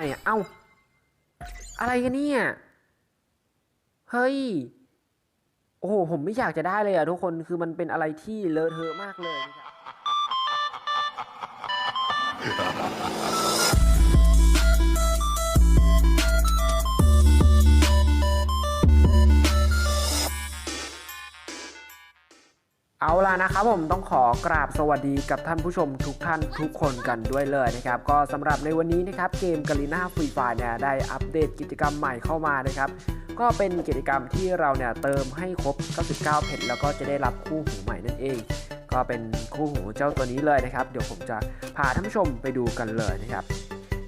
ไมอะเอ้า อะไรกันเนี่ย เฮ้ย โอ้โห ผมไม่อยากจะได้เลยอะทุกคน คือมันเป็นอะไรที่เลอะเทอะมากเลยนะครับานะครับผมต้องขอกราบสวัสดีกับท่านผู้ชมทุกท่านทุกคนกันด้วยเลยนะครับ ก็สำหรับในวันนี้นะครับเกมกาลิน่าฟรีไฟเนี่ยได้อัปเดตกิจกรรมใหม่เข้ามานะครับก็เป็นกิจกรรมที่เราเนี่ยเติมให้ครบ 99 เพชรแล้วก็จะได้รับคู่หูใหม่นั่นเอง ก็เป็นคู่หูเจ้าตัวนี้เลยนะครับ เดี๋ยวผมจะพาท่านผู้ชมไปดูกันเลยนะครับ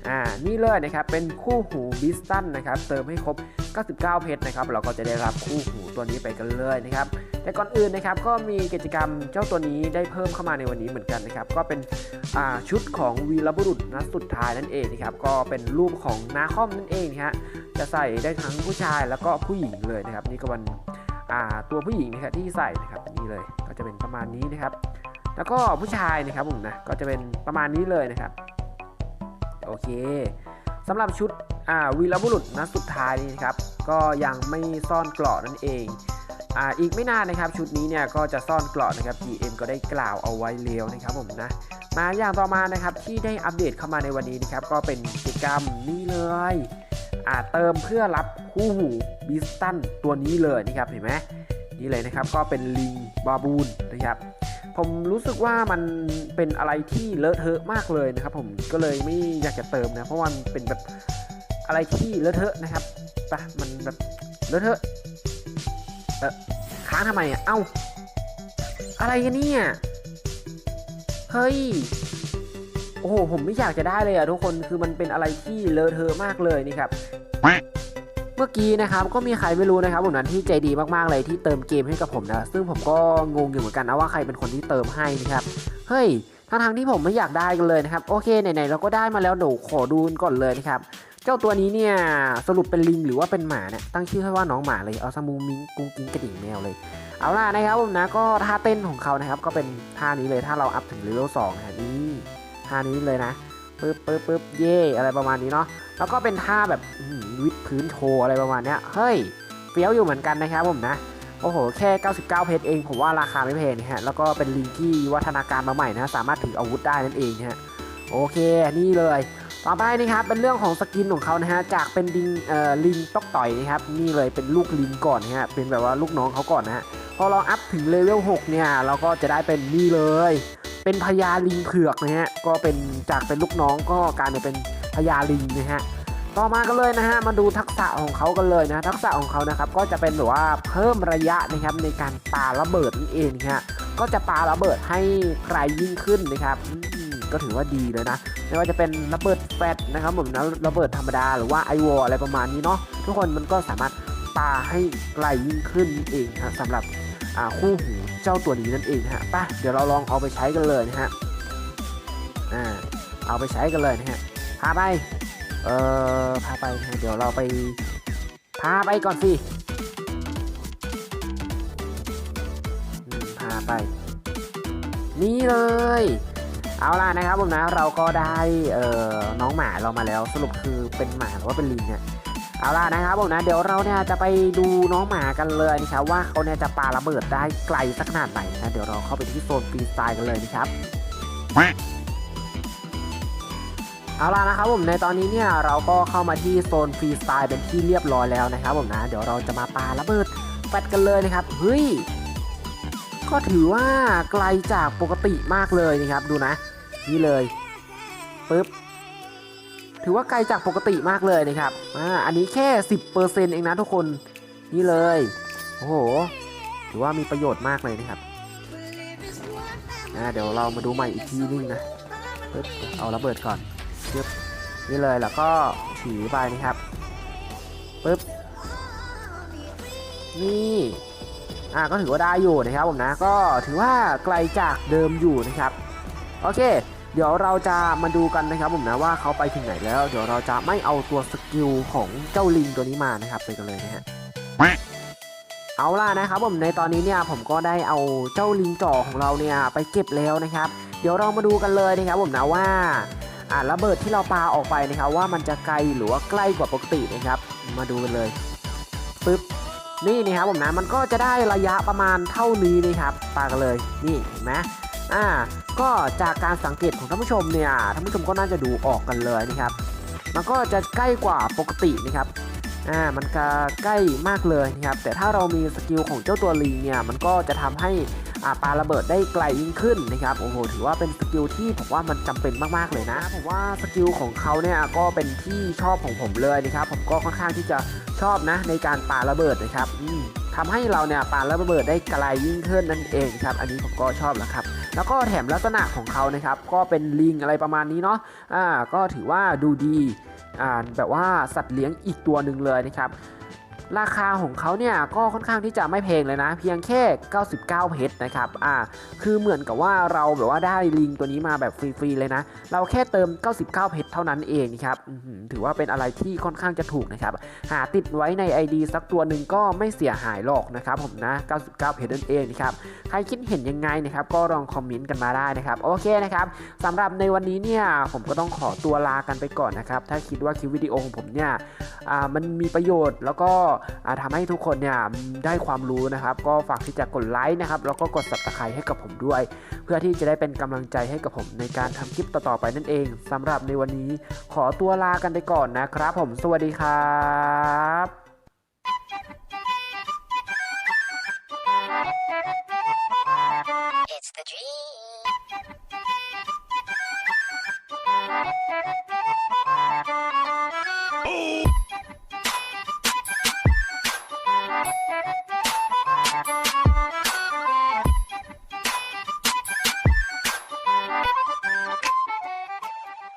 อ่านี่เลยนะครับเป็นคู่หูบิสตันนะครับเติมให้ครบ 99 เพชรนะครับเราก็จะได้รับคู่หูตัวนี้ไปกันเลยนะครับ แต่ก่อนอื่นนะครับก็มีกิจกรรมเจ้าตัวนี้ได้เพิ่มเข้ามาในวันนี้เหมือนกันนะครับ ก็เป็นชุดของวีรบุรุษนัดสุดท้ายนั่นเองนะครับก็เป็นรูปของนาคอมนั่นเองนะฮะจะใส่ได้ทั้งผู้ชายแล้วก็ผู้หญิงเลยนะครับ นี่ก็เป็นตัวผู้หญิงนะครับที่ใส่นะครับนี่เลยก็จะเป็นประมาณนี้นะครับ แล้วก็ผู้ชายนะครับผมนะก็จะเป็นประมาณนี้เลยนะครับโอเคสำหรับชุดวีรบุรุษนัดสุดท้ายนี้นะครับก็ยังไม่ซ่อนเกราะนั่นเอง อ่าอีกไม่นานนะครับชุดนี้เนี่ยก็จะซ่อนเกราะนะครับ GM ก็ได้กล่าวเอาไว้เล้วนะครับผมนะมาอย่างต่อมานะครับที่ได้อัปเดตเข้ามาในวันนี้นะครับก็เป็นกิจกรรมนี่เลยอ่าเติมเพื่อรับคู่หูบิสตันตัวนี้เลยนะครับเห็นไหมนี่เลยนะครับก็เป็นลิงบาบูนนะครับผมรู้สึกว่ามันเป็นอะไรที่เลอะเทอะมากเลยนะครับผมก็เลยไม่อยากจะเติมนะเพราะวันเป็นแบบอะไรที่เลอะเทอะนะครับปะมันแบบเลอะเทอะ เออค้างทำไมอะเอ้า อะไรกันเนี่ย เฮ้ย โอ้โห ผมไม่อยากจะได้เลยอะทุกคน คือมันเป็นอะไรที่เลอะเทอะมากเลยนี่ครับ เมื่อกี้นะครับก็มีใครไม่รู้นะครับผมนั้นที่ใจดีมากๆเลยที่เติมเกมให้กับผมนะ ซึ่งผมก็งงอยู่เหมือนกันนะว่าใครเป็นคนที่เติมให้นะครับ เฮ้ยทั้งทางๆที่ผมไม่อยากได้กันเลยนะครับ โอเคไหนๆเราก็ได้มาแล้วเดี๋ยวขอดูก่อนเลยนะครับ เจ้าตัวนี้เนี่ยสรุปเป็นลิงหรือว่าเป็นหมาเนี่ยตั้งชื่อให้ว่าน้องหมาเลยเอาสมูมิงกุ้งกิ้งกระดิ่งแมวเลย เอาล่ะนะครับผมนะก็ท่าเต้นของเขานะครับก็เป็นท่านี้เลยถ้าเราอัพถึงเลเวลสองนะนี่ท่านี้เลยนะปึ๊บปึ๊บปึ๊บเย่อะไรประมาณนี้เนาะแล้วก็เป็นท่าแบบวิดพื้นโชว์อะไรประมาณเนี้ยเฮ้ยเฟี้ยวอยู่เหมือนกันนะครับผมนะโอ้โห แค่ 99 เพชรเอง ผมว่าราคาไม่แพงนะฮะ แล้วก็เป็นลิงที่วัฒนาการมาใหม่นะ สามารถถืออาวุธได้นั่นเองนะฮะ โอเค นี่เลย ต่อไปนะครับเป็นเรื่องของสกินของเขานะฮะจากเป็นลิงเอ่อลิงตอกต่อยนะครับนี่เลยเป็นลูกลิงก่อนนะฮะเป็นแบบว่าลูกน้องเขาก่อนนะฮะพอเราอัพถึงเลเวล6เนี่ยเราก็จะได้เป็นนี่เลย เป็นพญาลิงเผือกนะฮะก็เป็นจากเป็นลูกน้องก็กลายมาเป็นพญาลิงนะฮะต่อมากันเลยนะฮะมาดูทักษะของเขากันเลยนะทักษะของเขานะครับก็จะเป็นแบบว่าเพิ่มระยะนะครับในการปาระเบิดนั่นเองนะฮะก็จะปาระเบิดให้ไกลยิ่งขึ้นนะครับก็ถือว่าดีเลยนะ ไม่ว่าจะเป็นระเบิดแฟลชนะครับผมนะระเบิดธรรมดาหรือว่าไอวอลอะไรประมาณนี้เนาะทุกคนมันก็สามารถปาให้ไกลยิ่งขึ้นเองนะสำหรับคู่หูเจ้าตัวนี้นั่นเองนะฮะป่ะเดี๋ยวเราลองเอาไปใช้กันเลยนะฮะอ่าเอาไปใช้กันเลยนะฮะพาไปเอ่อพาไปนะเดี๋ยวเราไปพาไปก่อนสิพาไป นี่เลย เอาล่ะนะครับผมนะเราก็ได้เอ่อน้องหมาเรามาแล้วสรุปคือเป็นหมาหรือว่าเป็นลิงเนี่ยเอาล่ะนะครับผมนะเดี๋ยวเราเนี่ยจะไปดูน้องหมากันเลยนะครับว่าเขาเนี่ยจะปาระเบิดได้ไกลสักขนาดไหนนะเดี๋ยวเราเข้าไปที่โซนฟรีสไตล์กันเลยนะครับเอาล่ะนะครับผมในตอนนี้เนี่ยเราก็เข้ามาที่โซนฟรีสไตล์เป็นที่เรียบร้อยแล้วนะครับผมนะเดี๋ยวเราจะมาปาระเบิดแฟดกันเลยนะครับเฮ้ยก็ถือว่าไกลจากปกติมากเลยนะครับดูนะ นี่เลยปึ๊บถือว่าไกลจากปกติมากเลยนะครับอ่าอันนี้แค่ 10%เองนะทุกคนนี่เลยโอ้โหถือว่ามีประโยชน์มากเลยนะครับอ่าเดี๋ยวเรามาดูใหม่อีกทีนึงนะปึ๊บเอาระเบิดก่อนปึ๊บนี่เลยแล้วก็ถือไปนะครับปึ๊บนี่อ่าก็ถือว่าได้อยู่นะครับผมนะ ก็ถือว่าไกลจากเดิมอยู่นะครับ โอเค เดี๋ยวเราจะมาดูกันนะครับผมนะว่าเขาไปถึงไหนแล้ว เดี๋ยวเราจะไม่เอาตัวสกิลของเจ้าลิงตัวนี้มานะครับไปกันเลยนะฮะเอาล่ะนะครับผมในตอนนี้เนี่ยผมก็ได้เอาเจ้าลิงจ่อของเราเนี่ยไปเก็บแล้วนะครับ เดี๋ยวเรามาดูกันเลยนะครับผมนะว่าอ่าระเบิดที่เราปาออกไปนะครับ ว่ามันจะไกลหรือว่าใกล้กว่าปกตินะครับ มาดูกันเลยปึ๊บนี่นี่ครับผมนะมันก็จะได้ระยะประมาณเท่านี้นะครับปากันเลยนี่เห็นไหม อ่าก็จากการสังเกตของท่านผู้ชมเนี่ยท่านผู้ชมก็น่าจะดูออกกันเลยนะครับ มันก็จะใกล้กว่าปกตินะครับอ่ามันก็ใกล้มากเลยนะครับ แต่ถ้าเรามีสกิลของเจ้าตัวลิงเนี่ยมันก็จะทำให้อ่าปาระเบิดได้ไกลยิ่งขึ้นนะครับโอ้โหถือว่าเป็นสกิลที่ผมว่ามันจำเป็นมากๆเลยนะผมว่าสกิลของเขาเนี่ยก็เป็นที่ชอบของผมเลยนะครับ ผมก็ค่อนข้างที่จะชอบนะในการปาระเบิดนะครับอืมทำให้เราเนี่ยปาระเบิดได้ไกลยิ่งขึ้นนั่นเองครับ อันนี้ผมก็ชอบแล้วครับ แล้วก็แถมลักษณะของเขานะครับ ก็เป็นลิงอะไรประมาณนี้เนาะอ่าก็ถือว่าดูดีอ่าแบบว่าสัตว์เลี้ยงอีกตัวหนึ่งเลยนะครับ ราคาของเขาเนี่ยก็ค่อนข้างที่จะไม่แพงเลยนะ เพียงแค่ 99 เพชรนะครับอ่าคือเหมือนกับว่าเราแบบว่าได้ลิงตัวนี้มาแบบฟรีๆเลยนะ เราแค่เติม 99 เพชรเท่านั้นเองนะครับถือว่าเป็นอะไรที่ค่อนข้างจะถูกนะครับ หาติดไว้ใน ID สักตัวหนึ่งก็ไม่เสียหายหรอกนะครับผมนะ 99 เพชรนั่นเองนะครับ ใครคิดเห็นยังไงนะครับ ก็ลองคอมเมนต์กันมาได้นะครับ โอเคนะครับสำหรับในวันนี้เนี่ย ผมก็ต้องขอตัวลากันไปก่อนนะครับ ถ้าคิดว่าคลิปวิดีโอของผมเนี่ยอ่ามันมีประโยชน์แล้วก็อ่าทำให้ทุกคนเนี่ยได้ความรู้นะครับ ก็ฝากที่จะกดไลค์นะครับแล้วก็กด subscribe ให้กับผมด้วย เพื่อที่จะได้เป็นกำลังใจให้กับผมในการทำคลิปต่อๆไปนั่นเองสำหรับในวันนี้ขอตัวลากันไปก่อนนะครับ ผมสวัสดีครับ It's the dream.